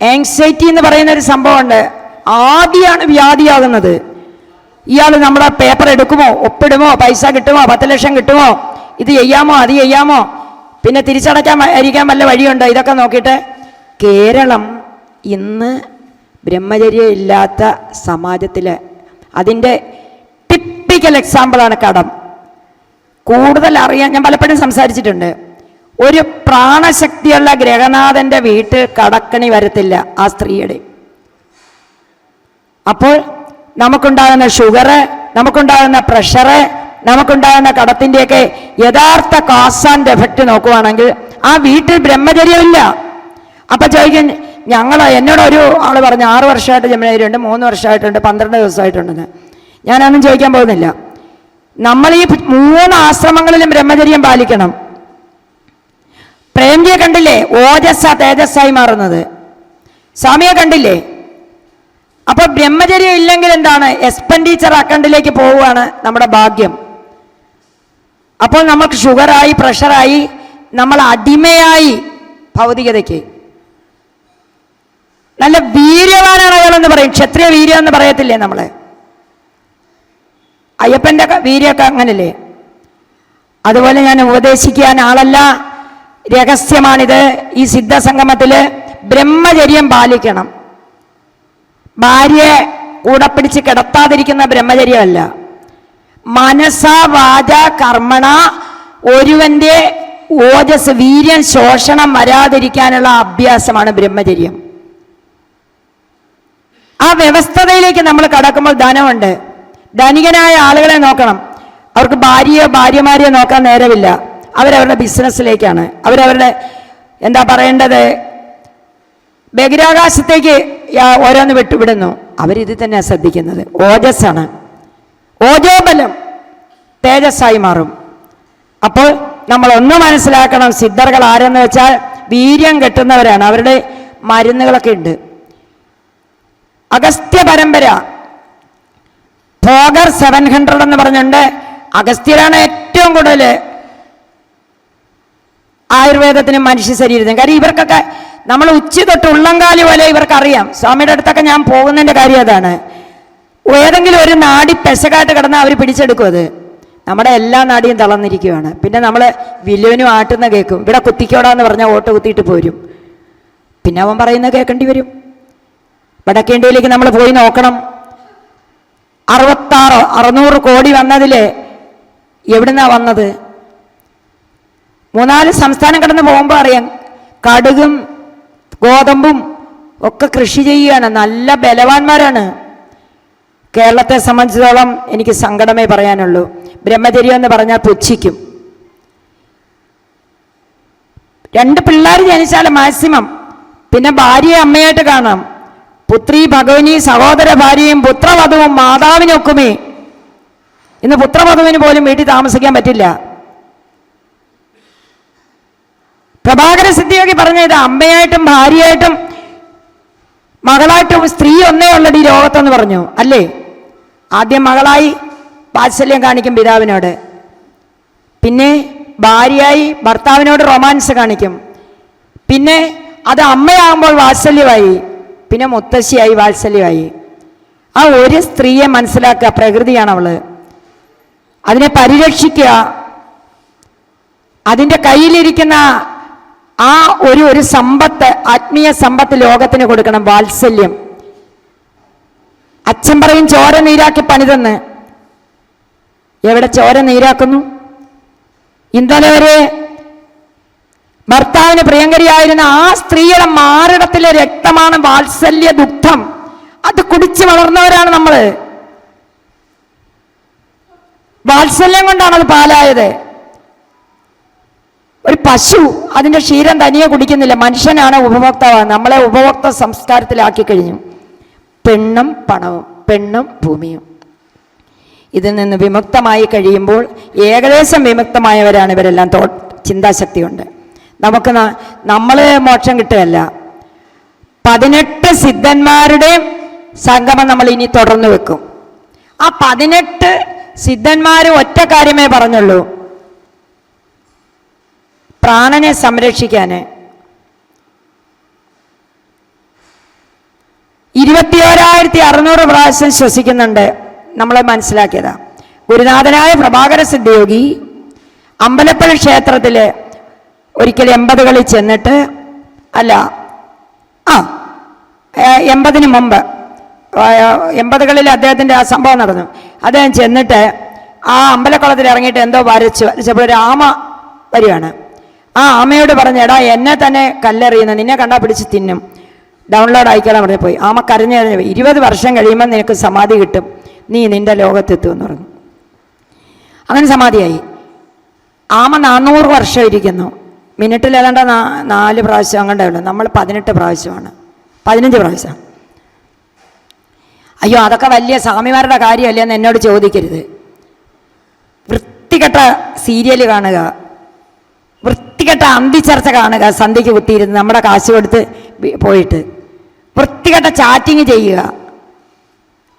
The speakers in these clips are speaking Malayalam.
ആങ്സൈറ്റി എന്ന് പറയുന്ന ഒരു സംഭവമുണ്ട്. ആദ്യമാണ് വ്യാധിയാകുന്നത്. ഇയാൾ നമ്മുടെ പേപ്പർ എടുക്കുമോ? ഒപ്പിടുമോ? പൈസ കിട്ടുമോ? പത്ത് ലക്ഷം കിട്ടുമോ? ഇത് ചെയ്യാമോ? അത് ചെയ്യാമോ? പിന്നെ തിരിച്ചടയ്ക്കാൻ അരിക്കാൻ വല്ല വഴിയുണ്ടോ? ഇതൊക്കെ നോക്കിയിട്ട് കേരളം ഇന്ന് ബ്രഹ്മചര്യം ഇല്ലാത്ത സമാജത്തിൽ അതിന്റെ ടിപ്പിക്കൽ എക്സാമ്പിളാണ് കടം. കൂടുതൽ അറിയാൻ ഞാൻ പലപ്പോഴും സംസാരിച്ചിട്ടുണ്ട്. ഒരു പ്രാണശക്തിയുള്ള ഗ്രഹനാഥന്റെ വീട്ട് കടക്കണി വരത്തില്ല ആ സ്ത്രീയുടെ. അപ്പോൾ നമുക്കുണ്ടാകുന്ന ഷുഗർ നമുക്കുണ്ടാകുന്ന പ്രഷറ് നമുക്കുണ്ടാകുന്ന കടത്തിന്റെയൊക്കെ യഥാർത്ഥ കാസ് ആൻഡ് എഫക്റ്റ് നോക്കുവാണെങ്കിൽ ആ വീട്ടിൽ ബ്രഹ്മചര്യമില്ല. അപ്പൊ ചോദിക്കും ഞങ്ങൾ എന്നോട് ഒരു ആൾ പറഞ്ഞു ആറ് വർഷമായിട്ട് ജന്മചര്യമുണ്ട് മൂന്ന് വർഷമായിട്ടുണ്ട് പന്ത്രണ്ട് ദിവസമായിട്ടുണ്ടെന്ന്. ഞാനൊന്നും ചോദിക്കാൻ പോകുന്നില്ല. നമ്മൾ ഈ മൂന്ന് ആശ്രമങ്ങളിലും ബ്രഹ്മചര്യം പാലിക്കണം. പ്രേംജിയെ കണ്ടില്ലേ? ഓജസ്സ തേജസ്സായി മാറുന്നത്. സ്വാമിയെ കണ്ടില്ലേ? അപ്പൊ ബ്രഹ്മചര്യം ഇല്ലെങ്കിൽ എന്താണ്? എക്സ്പെൻഡിച്ചർ അക്കൗണ്ടിലേക്ക് പോവുകയാണ് നമ്മുടെ ഭാഗ്യം. അപ്പോൾ നമുക്ക് ഷുഗറായി പ്രഷറായി നമ്മൾ അടിമയായി ഭൗതികതയ്ക്ക്. നല്ല വീര്യവാനാണ് അയാളെന്ന് പറയും. ക്ഷത്രിയ വീര്യം എന്ന് പറയത്തില്ലേ നമ്മളെ? അയ്യപ്പന്റെ വീര്യമൊക്കെ അങ്ങനല്ലേ? അതുപോലെ ഞാൻ ഉപദേശിക്കാൻ ആളല്ല. രഹസ്യമാണിത്. ഈ സിദ്ധസംഗമത്തിൽ ബ്രഹ്മചര്യം പാലിക്കണം. ഭാര്യയെ കൂടെ പിടിച്ച് കിടത്താതിരിക്കുന്ന ബ്രഹ്മചര്യമല്ല. മനസ വാച കർമ്മണ ഒരുവന്റെ ഓജസ് വീര്യം ശോഷണം വരാതിരിക്കാനുള്ള അഭ്യാസമാണ് ബ്രഹ്മചര്യം. ആ വ്യവസ്ഥതയിലേക്ക് നമ്മൾ കടക്കുമ്പോൾ ധനമുണ്ട്. ധനികനായ ആളുകളെ നോക്കണം. അവർക്ക് ഭാര്യയോ ഭാര്യമാരെയോ നോക്കാൻ നേരമില്ല. അവരവരുടെ ബിസിനസ്സിലേക്കാണ്. അവരവരുടെ എന്താ പറയേണ്ടത്? ബഹിരാകാശത്തേക്ക് ഓരോന്ന് വിട്ടുവിടുന്നു. അവരിത് തന്നെ ശ്രദ്ധിക്കുന്നത്. ഓജസ്സാണ്. ഓജോബലം തേജസ്സായി മാറും. അപ്പോൾ നമ്മൾ ഒന്ന് മനസ്സിലാക്കണം സിദ്ധർകൾ ആരെന്ന് വെച്ചാൽ വീര്യം കെട്ടുന്നവരാണ്. അവരുടെ മരുന്നുകളൊക്കെ ഉണ്ട്. അഗസ്ത്യ പരമ്പര ഭോഗർ സെവൻ ഹൺഡ്രഡ് എന്ന് പറഞ്ഞുണ്ട്. അഗസ്ത്യരാണ് ഏറ്റവും കൂടുതൽ ആയുർവേദത്തിനും മനുഷ്യ ശരീരത്തിനും. കാര്യം ഇവർക്കൊക്കെ നമ്മൾ ഉച്ച തൊട്ട് ഉള്ളംകാലി പോലെ ഇവർക്കറിയാം. സ്വാമിയുടെ അടുത്തൊക്കെ ഞാൻ പോകുന്നതിന്റെ കാര്യം അതാണ്. ഏതെങ്കിലും ഒരു നാടി പെശകായിട്ട് കിടന്നാൽ അവർ പിടിച്ചെടുക്കും അത്. നമ്മുടെ എല്ലാ നാടിയും തളർന്നിരിക്കുകയാണ് പിന്നെ നമ്മൾ വില്ലുവിനും ആട്ടുന്ന കേൾക്കും ഇവിടെ കുത്തിക്കോടാന്ന് പറഞ്ഞാൽ ഓട്ട് കുത്തിയിട്ട് പോരും. പിന്നെ അവൻ പറയുന്നത് കേൾക്കേണ്ടി വരും. വടക്കേ ഇന്ത്യയിലേക്ക് നമ്മൾ പോയി നോക്കണം. അറുപത്താറ് അറുന്നൂറ് കോടി വന്നതിൽ എവിടുന്നാണ് വന്നത്? മൂന്നാൽ സംസ്ഥാനം കടന്ന് പോകുമ്പോൾ അറിയാം. കടുകും ഗോതമ്പും ഒക്കെ കൃഷി ചെയ്യുകയാണ്. നല്ല ബലവാന്മാരാണ്. കേരളത്തെ സംബന്ധിച്ചിടത്തോളം എനിക്ക് സങ്കടമേ പറയാനുള്ളൂ. ബ്രഹ്മചര്യം എന്ന് പറഞ്ഞാൽ പുച്ഛിക്കും. രണ്ട് പിള്ളേർ ജനിച്ചാൽ മാക്സിമം. പിന്നെ ഭാര്യയെ അമ്മയായിട്ട് കാണാം. പുത്രി ഭഗവനി സഹോദര ഭാര്യയും പുത്രവധുവും മാതാവിനൊക്കുമേ. ഇന്ന് പുത്രവധുവിന് പോലും വീട്ടിൽ താമസിക്കാൻ പറ്റില്ല. പ്രഭാകര സിദ്ധിയോഗി പറഞ്ഞ ഇത് അമ്മയായിട്ടും ഭാര്യയായിട്ടും മകളായിട്ടും സ്ത്രീ ഒന്നേ ഉള്ളത് ഈ ലോകത്തെന്ന് പറഞ്ഞു. അല്ലേ? ആദ്യം മകളായി വാത്സല്യം കാണിക്കും പിതാവിനോട്. പിന്നെ ഭാര്യയായി ഭർത്താവിനോട് റൊമാൻസ് കാണിക്കും. പിന്നെ അത് അമ്മയാകുമ്പോൾ വാത്സല്യമായി. പിന്നെ മുത്തശ്ശിയായി വാത്സല്യമായി. ആ ഒരു സ്ത്രീയെ മനസ്സിലാക്കുക പ്രകൃതിയാണ് അവൾ. അതിനെ പരിരക്ഷിക്കുക. അതിന്റെ കയ്യിലിരിക്കുന്ന ആ ഒരു ഒരു സമ്പത്ത് ആത്മീയ സമ്പത്ത് ലോകത്തിന് കൊടുക്കണം വാത്സല്യം. അച്ഛൻ പറയും ചോര നീരാക്കി പണിതെന്ന്. എവിടെ ചോര നീരാക്കുന്നു? ഇന്നലെ വരെ ഭർത്താവിന് പ്രിയങ്കരിയായിരുന്ന ആ സ്ത്രീയുടെ മാറിടത്തിലെ രക്തമാണ് വാത്സല്യ ദുഃഖം അത് കുടിച്ചു വളർന്നവരാണ് നമ്മൾ വാത്സല്യം കൊണ്ടാണ് അത് പാലായത്. പശു അതിന്റെ ക്ഷീരം തനിയെ കുടിക്കുന്നില്ല. മനുഷ്യനാണ് ഉപഭോക്താവ്. നമ്മളെ ഉപഭോക്ത സംസ്കാരത്തിലാക്കി കഴിഞ്ഞു. പെണ്ണും പണവും പെണ്ണും ഭൂമിയും. ഇതിൽ നിന്ന് വിമുക്തമായി കഴിയുമ്പോൾ ഏകദേശം വിമുക്തമായവരാണ് ഇവരെല്ലാം. തോ ചിന്താശക്തി ഉണ്ട് നമുക്ക് നമ്മൾ മോക്ഷം കിട്ടുകയല്ല. പതിനെട്ട് സിദ്ധന്മാരുടെ സംഗമം നമ്മൾ ഇനി തുടർന്ന് വെക്കും. ആ പതിനെട്ട് സിദ്ധന്മാർ ഒറ്റ കാര്യമേ പറഞ്ഞുള്ളൂ. പ്രാണനെ സംരക്ഷിക്കാൻ ഇരുപത്തിയോരായിരത്തി അറുന്നൂറ് പ്രാവശ്യം ശ്വസിക്കുന്നുണ്ട്. നമ്മളെ മനസ്സിലാക്കിയതാ. ഗുരുനാഥനായ പ്രഭാകര സിദ്ധയോഗി അമ്പലപ്പുഴ ക്ഷേത്രത്തിൽ ഒരിക്കൽ എൺപതുകളിൽ ചെന്നിട്ട് അല്ല ആ എൺപതിന് മുമ്പ് എൺപതുകളിൽ അദ്ദേഹത്തിന്റെ ആ സംഭവം നടന്നു. അദ്ദേഹം ചെന്നിട്ട് ആ അമ്പലക്കുളത്തിൽ ഇറങ്ങിയിട്ട് എന്തോ വരച്ചു വരച്ചപ്പോൾ രാമ വരികയാണ്. ആ ആമയോട് പറഞ്ഞു എടാ എന്നെ തന്നെ കല്ലെറിയുന്നു നിന്നെ കണ്ടാൽ പിടിച്ച് തിന്നും. ഡൗൺലോഡ് ആയിക്കോളാൻ പറഞ്ഞു പോയി. ആമ കരഞ്ഞു കരഞ്ഞു. ഇരുപത് വർഷം കഴിയുമ്പോൾ നിനക്ക് സമാധി കിട്ടും. നീ നിന്റെ ലോകത്തെത്തും എന്ന് പറഞ്ഞു. അങ്ങനെ സമാധിയായി. ആമ നാനൂറ് വർഷം ഇരിക്കുന്നു. മിനിറ്റിൽ ഏതാണ്ട് നാല് പ്രാവശ്യം അങ്ങോട്ടേ നമ്മൾ പതിനെട്ട് പ്രാവശ്യമാണ്. പതിനഞ്ച് പ്രാവശ്യം. അയ്യോ അതൊക്കെ വലിയ സ്വാമിമാരുടെ കാര്യമല്ലേ എന്ന് എന്നോട് ചോദിക്കരുത്. വൃത്തികെട്ട സീരിയൽ കാണുക. വൃത്തികെട്ട അന്തിച്ചർച്ച കാണുക സന്ധ്യയ്ക്ക് കുത്തിയിരുന്ന് നമ്മുടെ കാശ് കൊടുത്ത് പോയിട്ട്. വൃത്തികെട്ട ചാറ്റിങ് ചെയ്യുക.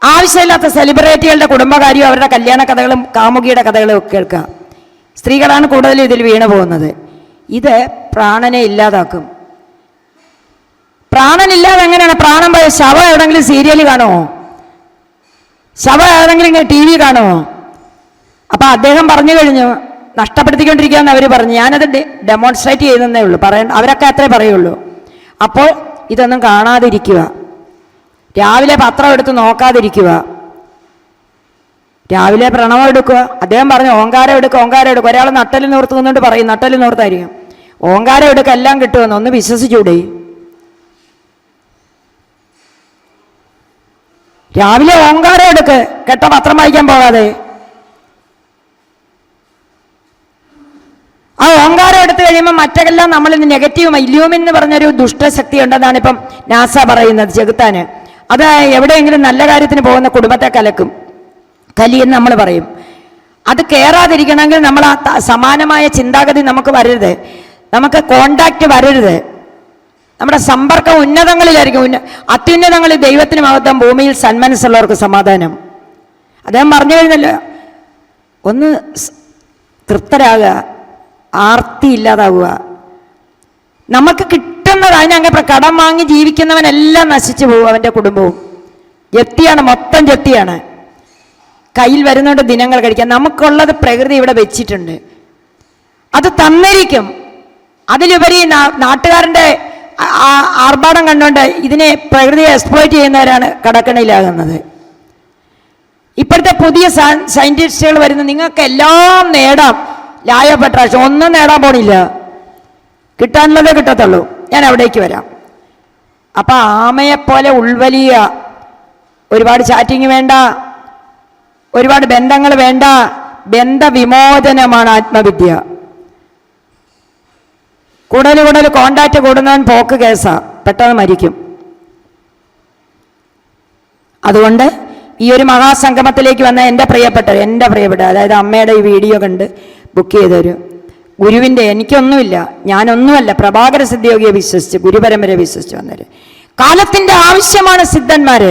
ആവശ്യമില്ലാത്ത സെലിബ്രിറ്റികളുടെ കുടുംബകാര്യവും അവരുടെ കല്യാണ കഥകളും കാമുകിയുടെ കഥകളും ഒക്കെ കേൾക്കുക. സ്ത്രീകളാണ് കൂടുതലും ഇതിൽ വീണു പോകുന്നത്. ഇത് പ്രാണനെ ഇല്ലാതാക്കും. പ്രാണനില്ലാതെ എങ്ങനെയാണ്? പ്രാണൻ പോയ ശവം എവിടെങ്കിലും സീരിയൽ കാണുമോ? ശവം എവിടെങ്കിലും ടി വി കാണുമോ? അപ്പൊ അദ്ദേഹം പറഞ്ഞു കഴിഞ്ഞു നഷ്ടപ്പെടുത്തിക്കൊണ്ടിരിക്കുകയെന്ന് അവർ പറഞ്ഞു. ഞാനത് ഡെമോൺസ്ട്രേറ്റ് ചെയ്യുന്നതേ ഉള്ളൂ. പറയ അവരൊക്കെ അത്രേ പറയുള്ളൂ. അപ്പോൾ ഇതൊന്നും കാണാതിരിക്കുക. രാവിലെ പത്രം എടുത്ത് നോക്കാതിരിക്കുക. രാവിലെ പ്രണവം എടുക്കുക. അദ്ദേഹം പറഞ്ഞു ഓങ്കാരം എടുക്കുക ഓങ്കാരം എടുക്കുക ഒരാൾ നട്ടൽ നോർത്ത് നിന്നുകൊണ്ട് പറയും നട്ടലിൽ നോർത്തായിരിക്കും. ഓങ്കാരം എടുക്കുക എല്ലാം കിട്ടുമെന്ന് ഒന്ന് വിശ്വസിച്ചൂടെ. രാവിലെ ഓങ്കാരം എടുക്ക്. കെട്ട പത്രം വായിക്കാൻ പോകാതെ. ആ ഓങ്കാരം എടുത്തു കഴിയുമ്പോൾ മറ്റെല്ലാം നമ്മളിൽ നെഗറ്റീവ് ഇല്യൂമിൻ എന്ന് പറഞ്ഞൊരു ദുഷ്ടശക്തി ഉണ്ടെന്നാണ് ഇപ്പം നാസ പറയുന്നത് ചെകുത്താന്. അത് എവിടെയെങ്കിലും നല്ല കാര്യത്തിന് പോകുന്ന കുടുംബത്തെ കലക്കും. കലിയെന്ന് നമ്മൾ പറയും. അത് കയറാതിരിക്കണമെങ്കിൽ നമ്മൾ ആ സമാനമായ ചിന്താഗതി നമുക്ക് വരരുത്. നമുക്ക് കോണ്ടാക്റ്റ് വരരുത്. നമ്മുടെ സമ്പർക്കം ഉന്നതങ്ങളിലായിരിക്കും. ഉന്ന അത്യുന്നതങ്ങളിൽ ദൈവത്തിന് മഹത്വം ഭൂമിയിൽ സന്മനസ്സുള്ളവർക്ക് സമാധാനം. അദ്ദേഹം പറഞ്ഞു കഴിഞ്ഞല്ലോ ഒന്ന് തൃപ്തരാകുക ആർത്തി ഇല്ലാതാവുക. നമുക്ക് കിട്ടുന്നത് അതിനങ്ങ് കടം വാങ്ങി ജീവിക്കുന്നവനെല്ലാം നശിച്ചു പോകും അവന്റെ കുടുംബവും. ജപ്തിയാണ് മൊത്തം ജപ്തിയാണ് കയ്യിൽ വരുന്നോണ്ട് ദിനങ്ങൾ കഴിക്കാൻ നമുക്കുള്ളത് പ്രകൃതി ഇവിടെ വെച്ചിട്ടുണ്ട്. അത് തന്നിരിക്കും. അതിലുപരി നാട്ടുകാരന്റെ ആർഭാടം കണ്ടുകൊണ്ട് ഇതിനെ പ്രകൃതിയെ എക്സ്പ്ലോയിറ്റ് ചെയ്യുന്നവരാണ് കടക്കണിയിലാകുന്നത്. ഇപ്പോഴത്തെ പുതിയ സയന്റിസ്റ്റുകൾ വരുന്ന നിങ്ങൾക്ക് എല്ലാം നേടാം. പക്ഷെ ഒന്നും നേടാൻ പോണില്ല. കിട്ടാനുള്ളതേ കിട്ടത്തുള്ളൂ. ഞാൻ അവിടേക്ക് വരാം. അപ്പൊ ആമയെപ്പോലെ ഉൾവലിയ ഒരുപാട് ചാറ്റിങ് വേണ്ട ഒരുപാട് ബന്ധങ്ങൾ വേണ്ട ബന്ധവിമോചനമാണ് ആത്മവിദ്യ. കൂടുതൽ കൂടുതൽ കോണ്ടാക്ട് കൂടുന്നവൻ പോക്ക് കേസാ പെട്ടെന്ന് മരിക്കും. അതുകൊണ്ട് ഈ ഒരു മഹാസംഗമത്തിലേക്ക് വന്ന എന്റെ പ്രിയപ്പെട്ട എന്റെ പ്രിയപ്പെട്ട അതായത് അമ്മയുടെ ഈ വീഡിയോ കണ്ട് ബുക്ക് ചെയ്തൊരു. ഗുരുവിന്റെ എനിക്കൊന്നുമില്ല. ഞാനൊന്നുമല്ല പ്രഭാകര സിദ്ധയോഗിയെ വിശ്വസിച്ച് ഗുരുപരമ്പര വിശ്വസിച്ച് വന്നവർ കാലത്തിന്റെ ആവശ്യമാണ് സിദ്ധന്മാർ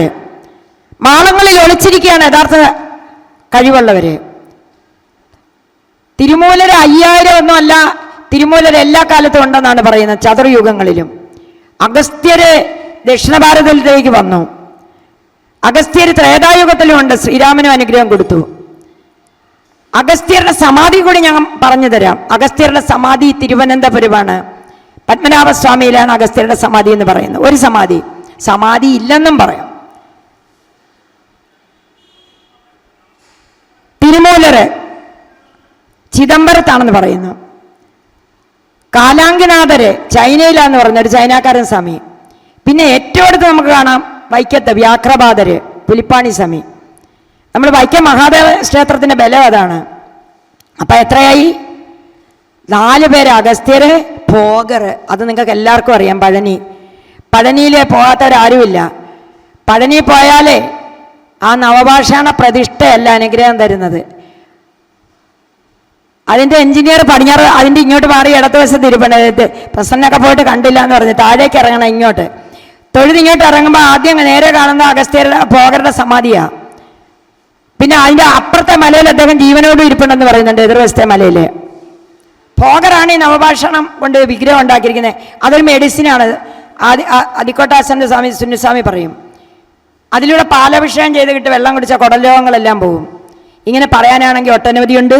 മാളങ്ങളിൽ ഒളിച്ചിരിക്കുകയാണ് യഥാർത്ഥ കഴിവുള്ളവർ തിരുമൂലര് അയ്യായിരം ഒന്നുമല്ല തിരുമൂലര് എല്ലാ കാലത്തും ഉണ്ടെന്നാണ് പറയുന്നത് ചതുർയുഗങ്ങളിലും. അഗസ്ത്യര് ദക്ഷിണ ഭാരതത്തിലേക്ക് വന്നു. അഗസ്ത്യർ ത്രേതായുഗത്തിലും ഉണ്ട് ശ്രീരാമനും അനുഗ്രഹം കൊടുത്തു. അഗസ്ത്യരുടെ സമാധി കൂടി ഞാൻ പറഞ്ഞു തരാം. അഗസ്ത്യരുടെ സമാധി തിരുവനന്തപുരമാണ്. പത്മനാഭസ്വാമിയിലാണ് അഗസ്ത്യരുടെ സമാധി എന്ന് പറയുന്നത്. ഒരു സമാധി. സമാധി ഇല്ലെന്നും പറയാം. തിരുമൂലര് ചിദംബരത്താണെന്ന് പറയുന്നു. കാലാങ്കിനാഥര് ചൈനയിലാന്ന് പറയുന്ന ഒരു ചൈനക്കാരൻ സ്വാമി. പിന്നെ ഏറ്റവും അടുത്ത് നമുക്ക് കാണാം വൈക്കത്ത് വ്യാഘ്രബാധര് പുലിപ്പാണി സ്വാമി. നമ്മൾ വൈക്കം മഹാദേവ ക്ഷേത്രത്തിന്റെ ബലം അതാണ് അപ്പൊ എത്രയായി? നാല് പേര് അഗസ്ത്യര് ഭോഗറ് അത് നിങ്ങൾക്ക് എല്ലാവർക്കും അറിയാം പഴനി. പഴനിയിൽ പോകാത്തവരാരുമില്ല. പഴനി പോയാലേ ആ നവഭാഷാണ പ്രതിഷ്ഠയല്ല അനുഗ്രഹം തരുന്നത്. അതിന്റെ എഞ്ചിനീയർ പടിഞ്ഞാറ് അതിന്റെ ഇങ്ങോട്ട് മാറി ഇടത്ത് വശത്ത് ഇരിപ്പുണ്ട്. പ്രസന്നൊക്കെ പോയിട്ട് കണ്ടില്ല എന്ന് പറഞ്ഞ് താഴേക്ക് ഇറങ്ങണം ഇങ്ങോട്ട്. തൊഴുതിങ്ങോട്ട് ഇറങ്ങുമ്പോൾ ആദ്യം നേരെ കാണുന്ന അഗസ്ത്യരുടെ ഭോഗരുടെ സമാധിയാ. പിന്നെ അതിന്റെ അപ്പുറത്തെ മലയിൽ അദ്ദേഹം ജീവനോട് ഇരിപ്പുണ്ടെന്ന് പറയുന്നുണ്ട് എതിർവശത്തെ മലയിൽ. ഭോഗറാണ് ഈ നവഭാഷണം കൊണ്ട് വിഗ്രഹം ഉണ്ടാക്കിയിരിക്കുന്നത്. അതൊരു മെഡിസിനാണ് ആദി അദിക്കോട്ടാസന്റെ സ്വാമി സുന്നുസ്വാമി പറയും. അതിലൂടെ പാലഭിഷേകം ചെയ്ത് കിട്ടി വെള്ളം കുടിച്ച കുടൽ രോഗങ്ങളെല്ലാം പോകും ഇങ്ങനെ പറയാനാണെങ്കിൽ ഒട്ടനവധിയുണ്ട്